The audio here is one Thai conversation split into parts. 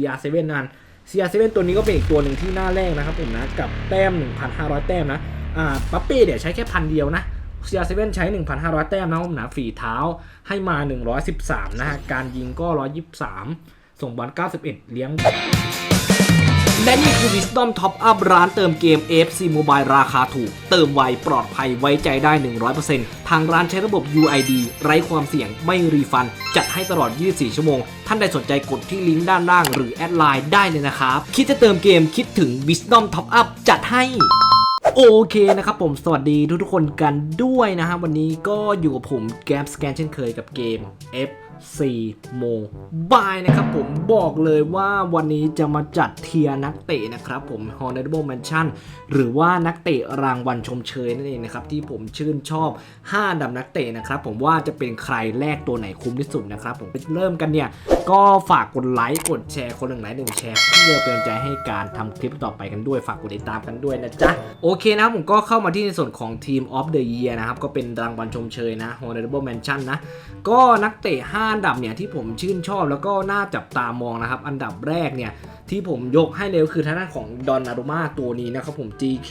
CR7 นั่น CR7 ตัวนี้ก็เป็นอีกตัวหนึ่งที่น่าแรกนะครับผมนะกับแต้ม 1,500 แต้มนะอ่าปั๊ปปี้เดี๋ยวใช้แค่พันเดียวนะ CR7 ใช้ 1,500 แต้มนะครับผมนะฝีเท้าให้มา 113 นะฮะการยิงก็ 123 ส่งบอล91 เลี้ยง และนี่คือ Wisdom Top Up ร้านเติมเกม FC Mobile ราคาถูก เติมไวปลอดภัยไว้ใจได้ 100%ทางร้านใช้ระบบ UID ไร้ความเสี่ยงไม่รีฟัน จัดให้ตลอด 24 ชั่วโมง ท่านใดสนใจกดที่ลิงก์ด้านล่างหรือแอดไลน์ได้เลยนะครับ คิดจะเติมเกมคิดถึง Wisdom Top Up จัดให้โอเคนะครับผมสวัสดีทุกๆคนกันด้วยนะฮะวันนี้ก็อยู่กับผมแกมสแกนเช่นเคยกับเกม FC Mobile นะครับผมบอกเลยว่าวันนี้จะมาจัดเทียนักเตะนะครับผม Honorable Mention หรือว่านักเตะรางวัลชมเชยนั่นเองนะครับ ที่ผมชื่นชอบ 5ดับนักเตะนะครับผมว่าจะเป็นใครแรกตัวไหนคุ้มที่สุดนะครับผมเริ่มกันเนี่ย ก็ฝากกดไลค์กดแชร์คนหนึ่งไลค์หนึ่งแชร์ เพื่อเป็นกำลังใจให้การทำคลิปต่อไปกันด้วยฝากกดติดตามกันด้วยนะจ๊ะโอเคนะครับผมก็เข้ามาที่ในส่วนของทีม of the year นะครับก็เป็นรางวัลชมเชยนะ honorable mention นะก็นักเตะ5อันดับเนี่ยที่ผมชื่นชอบแล้วก็น่าจับตามองนะครับ อันดับแรกเนี่ยที่ผมยกให้เลยก็คือทางด้านของดอนนารุมาตัวนี้นะครับผม GK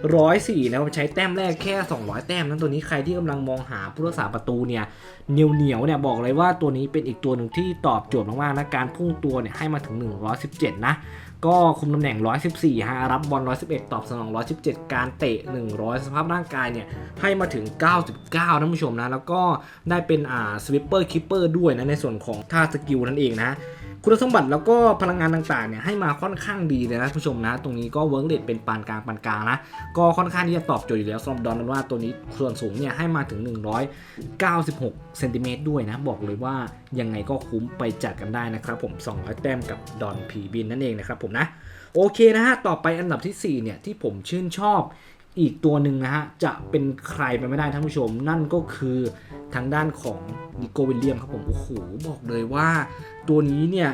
104นะครับใช้แต้มแรกแค่ 200 แต้มนั้นตัวนี้ใครที่กำลังมองหาผู้รักษาประตูเนี่ยเหนียวเหนียวเนี่ยบอกเลยว่าตัวนี้เป็นอีกตัวหนึ่งที่ตอบโจทย์มากๆนะการพุ่งตัวเนี่ยให้มาถึง 117 นะ ก็คุมตำแหน่ง 114 ฮะ รับบอล 111 ตอบสนอง 117 การเตะ 100 สภาพร่างกายเนี่ย ให้มาถึง 99 ท่านผู้ชมนะ แล้วก็ได้เป็นอ่าสวิปเปอร์คิปเปอร์ด้วยนะ ในส่วนของท่าสกิลนั่นเองนะ คุณสมบัติแล้วก็พลังงานต่างๆเนี่ยให้มาค่อนข้างดีเลยนะท่านผู้ชมนะ ตรงนี้ก็เวิร์กเรทเป็นปานกลางปานกลางนะ ก็ค่อนข้างที่จะตอบโจทย์อยู่แล้วสำหรับดอนนั้นว่าตัวนี้ส่วนสูงเนี่ยให้มาถึง 196เซนติเมตรด้วยนะ บอกเลยว่ายังไงก็คุ้มไปจัดกันได้นะครับผม 200 แต้มกับดอนผีบินนั่นเองนะครับผมนะ โอเคนะฮะ ต่อไปอันดับทีสี่4 เนี่ยที่ผมชื่นชอบ อีกตัวหนึ่งนะฮะ จะเป็นใครไปไม่ได้ท่านผู้ชม นั่นก็คือทางด้านของนิโกวิลเลียมครับผม โอ้โห บอกเลยว่าตัวนี้เนี่ย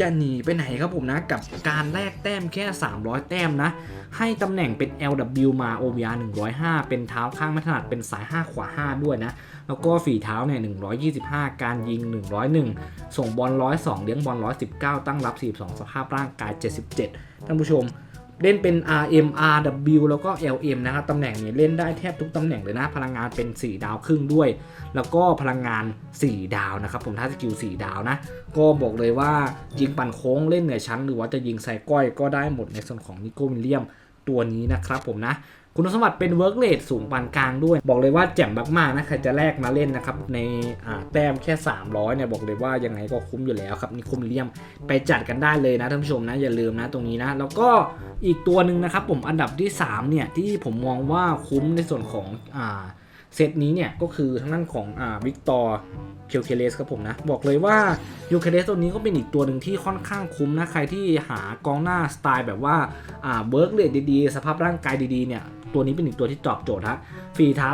จะหนีไปไหนครับผมนะ กับการแลกแต้มแค่ 300 แต้มนะ ให้ตำแหน่งเป็น LW มา OVR 105 เป็นเท้าข้างไม่ถนัดเป็นสาย 5 ขวา 5 ด้วยนะ แล้วก็ฝีเท้าเนี่ย 125 การยิง 101 ส่งบอล 102 เลี้ยงบอล 119 ตั้งรับ 42 สภาพร่างกาย 77 ท่านผู้ชม เล่นเป็น RM RW แล้วก็ LM นะครับตำแหน่งนี้เล่นได้แทบทุกตำแหน่งเลยนะ พลังงานเป็น 4 ดาวครึ่งด้วย แล้วก็พลังงาน 4 ดาวนะครับ ผมถ้าสกิล 4 ดาวนะ ก็บอกเลยว่ายิงปั่นโค้งเล่นเหนือชั้น หรือว่าจะยิงใส่ก้อยก็ได้หมดในส่วนของนิโกวิลเลียมตัวนี้นะครับผมนะ คุณสมบัติเป็นเวิร์กเรทสูงปานกลางด้วย บอกเลยว่าแจ่มมากๆนะใครจะแลกมาเล่นนะครับ ในแต้มแค่ 300เนี่ยบอกเลยว่ายังไงก็คุ้มอยู่แล้วครับนิคมเลียมไปจัดกันได้เลยนะท่านผู้ชมนะอย่าลืมนะตรงนี้นะ แล้วก็อีกตัวหนึ่งนะครับผมอันดับที่ 3 เนี่ย ที่ผมมองว่าคุ้มในส่วนของอ่าเซตนี้เนี่ยก็คือทางด้านของอ่าวิกตอร์เคียวเคเลสครับผมนะ บอกเลยว่ายูเคเลสตัวนี้ก็เป็นอีกตัวหนึ่งที่ค่อนข้างคุ้มนะ ใครที่หากองหน้าสไตล์แบบว่าอ่าเบิร์กเรทดีๆ สภาพร่างกายดีๆเนี่ย ตัวนี้เป็นอีกตัวที่ตอบโจทย์ฮะฝีเท้า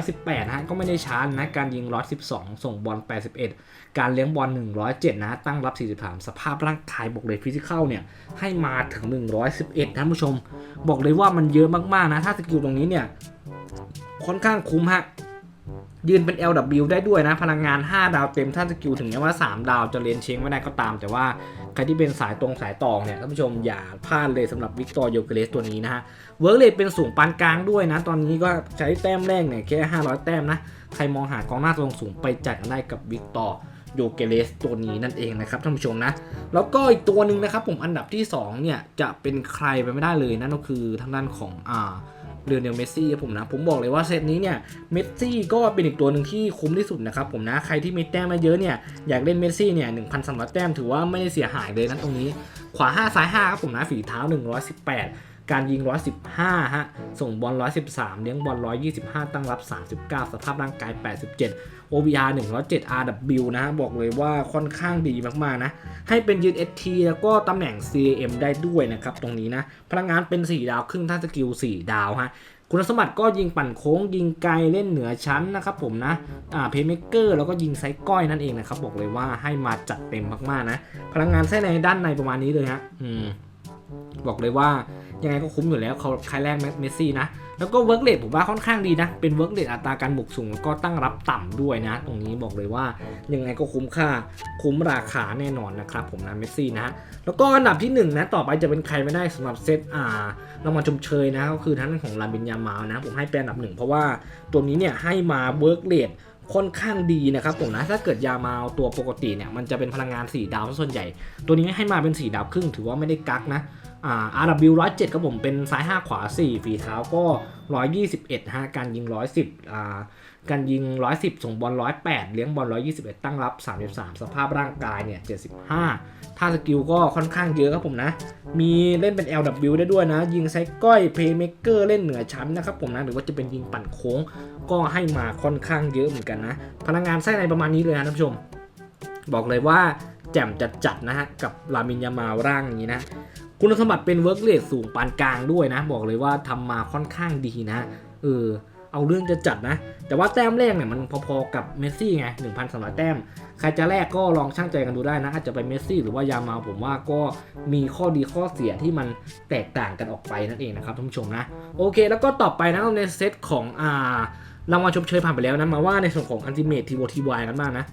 118 ฮะ ก็ไม่ได้ช้านะ การยิง 112 ส่งบอล 81 การเลี้ยงบอล 107 นะ ตั้งรับ 43 สภาพร่างกายบอกเลยฟิสิกอลเนี่ย ให้มาถึง 111 ท่านผู้ชม บอกเลยว่ามันเยอะมากๆนะ ถ้าสกิลตรงนี้เนี่ย ค่อนข้างคุ้มฮะ ยืนเป็น LW ได้ด้วยนะ พลังงาน 5 ดาวเต็มถ้านสกิลถึงแม้ว่า 3 ดาวจะเรียนเชงไม่ได้ก็ตาม แต่ว่าใครที่เป็นสายตรงสายตองเนี่ยท่านผู้ชมอย่าพลาดเลยสำหรับวิกตอร์โยเกเรสตัวนี้นะฮะเวิร์กเลทเป็นสูงปานกลางด้วยนะ ตอนนี้ก็ใช้แต้มแรกเนี่ยแค่ 500 แต้มนะ ใครมองหากองหน้าตรงสูงไปจัดกันได้กับวิกตอร์โยเกเรสตัวนี้นั่นเองนะครับท่านผู้ชมนะ แล้วก็อีกตัวหนึ่งนะครับผมอันดับที่2เนี่ยจะเป็นใครไปไม่ได้เลยนั่นก็คือทางด้านของอ่า เรเนลเมสซี่ครับผมนะ ผมบอกเลยว่าเซตนี้เนี่ยเมสซี่ก็เป็นอีกตัวหนึ่งที่คุ้มที่สุดนะครับผมนะ ใครที่มีแต้มมาเยอะเนี่ยอยากเล่นเมสซี่เนี่ย1,300แต้มถือว่าไม่ได้เสียหายเลยนะตรงนี้ ขวา 5 ซ้าย5ครับผมนะฝีเท้า 118 การยิง 115 ฮะ ส่งบอล 113 เลี้ยงบอล 125 ตั้งรับ 39 สภาพร่างกาย 87 OVR 107 RW นะบอกเลยว่าค่อนข้างดีมาก ๆ นะ ให้เป็นยืน ST แล้วก็ตำแหน่ง CM ได้ด้วยนะครับ ตรงนี้นะ พลังงานเป็น 4 ดาวครึ่งท่าสกิล 4 ดาวฮะคุณสมบัติก็ยิงปั่นโค้ง ยิงไกลเล่นเหนือชั้นนะครับผมนะ อ่าเพย์เมกเกอร์แล้วก็ยิงไซก้อยนั่นเองนะครับ บอกเลยว่าให้มาจัดเต็มมากๆนะ พลังงานไส้ในด้านในประมาณนี้เลยฮะ อืม บอกเลยว่ายังไงก็คุ้มอยู่แล้วเขาใครแรกเมสซี่นะ แล้วก็เวิร์กเลทผมว่าค่อนข้างดีนะ เป็นเวิร์กเลทอัตราการบุกสูงแล้วก็ตั้งรับต่ำด้วยนะ ตรงนี้บอกเลยว่ายังไงก็คุ้มค่าคุ้มราคาแน่นอนนะครับผมนะเมสซี่นะ แล้วก็อันดับที่หนึ่งนะต่อไปจะเป็นใครไม่ได้สำหรับเซตอ่ารางวัลชมเชยนะก็คือทั้งของลาบินยามานะผมให้เป็นอันดับหนึ่งเพราะว่าตัวนี้เนี่ยให้มาเวิร์กเลท ค่อนข้างดีนะครับผมนะถ้าเกิดยามาตัวปกติเนี่ยมันจะเป็นพลังงาน4ดาวซะส่วนใหญ่ ตัวนี้ให้มาเป็น4ดาวครึ่งถือว่าไม่ได้กักนะ อ RW 107 ครับผมเป็นซ้าย 5 ขวา 4 ฝีเท้าก็ 121ฮะการยิง 110อ่าการยิง 110 ส่งบอล 108 เลี้ยงบอล 121 ตั้งรับ 33 สภาพร่างกายเนี่ย 75 ท่าสกิลก็ค่อนข้างเยอะครับผมนะ มีเล่นเป็น LW ได้ด้วยนะ ยิงไซก้อยเพย์เมเกอร์เล่นเหนือชั้นนะครับผมนะ หรือว่าจะเป็นยิงปั่นโค้ง ก็ให้มาค่อนข้างเยอะเหมือนกันนะ พลังงานไส้ในประมาณนี้เลยนะท่านผู้ชม บอกเลยว่า แจ่มจัดๆนะฮะ กับลามินยามาร่างอย่างนี้นะ คุณสมบัติเป็นเวิร์กเลทสูงปานกลางด้วยนะ บอกเลยว่าทำมาค่อนข้างดีนะเออเอาเรื่องจะจัดนะ แต่ว่าแต้มแรกเนี่ยมันพอๆกับเมสซี่ไง1,300แต้ม ใครจะแลกก็ลองช่างใจกันดูได้นะ อาจจะไปเมสซี่หรือว่ายามาผมว่าก็มีข้อดีข้อเสียที่มันแตกต่างกันออกไปนั่นเองนะครับท่านผู้ชมนะ โอเค แล้วก็ต่อไปนะในเซตของอ่ารางวัลชมเชยผ่านไปแล้วนะ มาว่าในส่วนของอันติเมททีโวทีวายกันบ้างนะ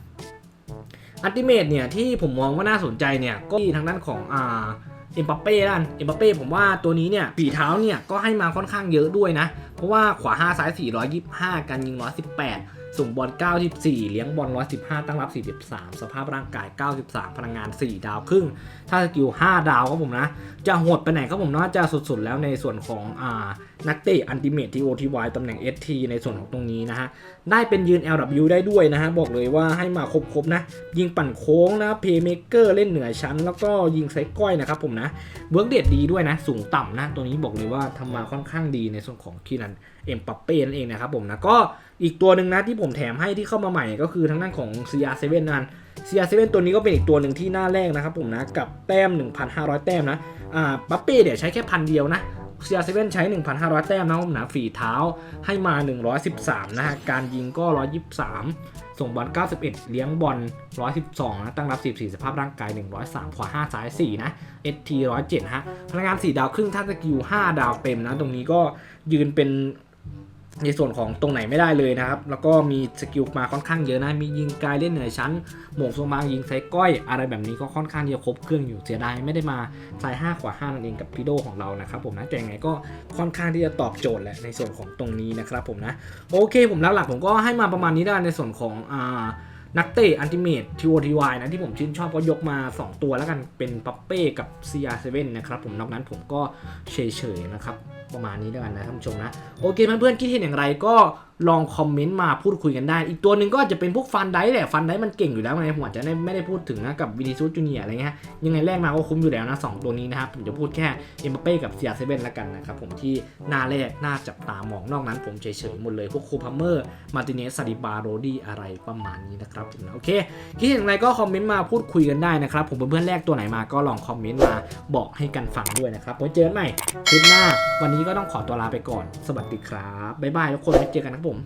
อันติเมทเนี่ยที่ผมมองว่าน่าสนใจเนี่ยก็มีทางด้านของอ่าเอ็มบัปเป้ด้านเอ็มบัปเป้ผมว่าตัวนี้เนี่ยฝีเท้าเนี่ยก็ให้มาค่อนข้างเยอะด้วยนะ เพราะว่าขวา 5 ซ้าย 425 การยิง 118 ส่งบอล 94 เลี้ยงบอล 115 ตั้งรับ 43 สภาพร่างกาย 93 พลังงาน 4 ดาวครึ่ง ถ้าสกิล 5 ดาวครับผมนะ จะหดไปไหนครับผมน่าจะสุดๆแล้วในส่วนของอ่านักเตะอันติเมททีโอทีวตำแหน่ง ST ในส่วนของตรงนี้นะฮะ ได้เป็นยืน LW ได้ด้วยนะฮะ บอกเลยว่าให้มาครบๆนะ ยิงปั่นโค้งนะเพย์เม k เกอร์เล่นเหนือชั้น แล้วก็ยิงไซก้อยนะครับผมนะเวิร์กเดดดีด้วยนะ สูงต่ำนะ ตัวนี้บอกเลยว่าทำมาค่อนข้างดีในส่วนของคีนันเอ็มปัปเป้นั่นเองนะครับผมนะก็อีกตัวหนึ่งนะที่ผมแถมให้ที่เข้ามาใหม่ก็คือทางด้านของ CR7 นั่น CR7 ตัวนี้ก็เป็นอีกตัวหนึ่งที่หน้าแรกนะครับผมนะกับแต้ม 1,500 แต้มนะอ่าปัปเป้เนี่ยใช้แค่พันเดียวนะ CR7 ใช้ 1,500 แต้มนะครับผมนาฝีเท้าให้มา 113 นะฮะ การยิงก็ 123 ส่งบอล 91 เลี้ยงบอล 112 นะ ตั้งรับ 14 สภาพร่างกาย 103 ขวา 5 ซ้าย 4 นะ ST 107 ฮะพลังงาน 4 ดาวครึ่งท่าสกิล 5 ดาวเต็มนะ ตรงนี้ก็ยืนเป็น ในส่วนของตรงไหนไม่ได้เลยนะครับ แล้วก็มีสกิลมาค่อนข้างเยอะนะ มียิงกายเล่นเหนือชั้น หมงทรงบางยิงไซก้อย อะไรแบบนี้ก็ค่อนข้างจะครบเครื่องอยู่เสียดายไม่ได้มาสาย5ขวา5นั่นเองกับพีโดของเรานะครับผมนะแต่ยังไงก็ค่อนข้างที่จะตอบโจทย์แหละในส่วนของตรงนี้นะครับผมนะ โอเค ผมหลักๆผมก็ให้มาประมาณนี้ได้ในส่วนของอ่า นักเตะอันติเมททีโอทีวนะที่ผมชื่นชอบก็ยกมา 2 ตัวแล้วกันเป็นปัปเป้กับ CR7 นะครับผมนอกนั้นผมก็เฉยๆนะครับประมาณนี้แล้วกันนะท่านผู้ชมนะ โอเคเพื่อนๆคิดเห็นอย่างไรก็ ลองคอมเมนต์มาพูดคุยกันได้ อีกตัวหนึ่งก็จะเป็นพวกฟันไดแหละ ฟันไดมันเก่งอยู่แล้วไงผมอาจจะไม่ได้พูดถึงนะกับวินิซูจูเนียอะไรเงี้ย ยังไงแรกมาก็คุ้มอยู่แล้วนะสองตัวนี้นะครับ ผมจะพูดแค่เอ็มบัปเป้กับเซียเซเว่นละกันนะครับผมที่หน้าแรกน่าจับตามองนอกนั้นผมเฉยๆหมดเลย พวกคูพัมเมอร์ มาติเนสซาดิบาโรดี้อะไรประมาณนี้นะครับผมโอเคคิดอย่างไรก็คอมเมนต์มาพูดคุยกันได้นะครับผมเพื่อนๆแรกตัวไหนมาก็ลองคอมเมนต์มาบอกให้กันฟังด้วยนะครับไว้เจอกันใหม่คลิปหน้า วันนี้ก็ต้องขอตัวลาไปก่อน สวัสดีครับบ๊ายบายทุกคนไว้เจอกันนะครับผม